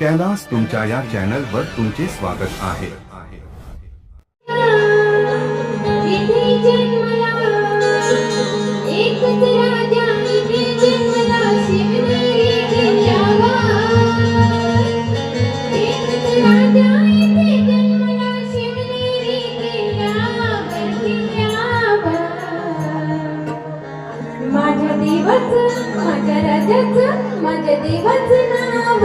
कैलास तुम्हारा चैनल वर तुमचे स्वागत आहे. माझ्या देवाचं माझ्या राजाचं माझ्या देवाचं नाव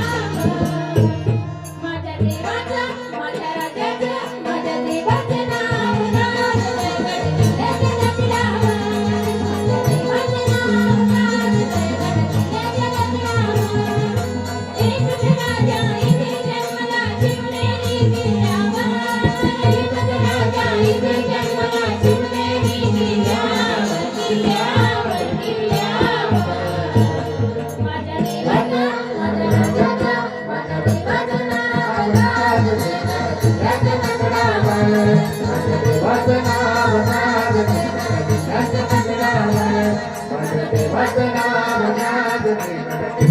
Thank you.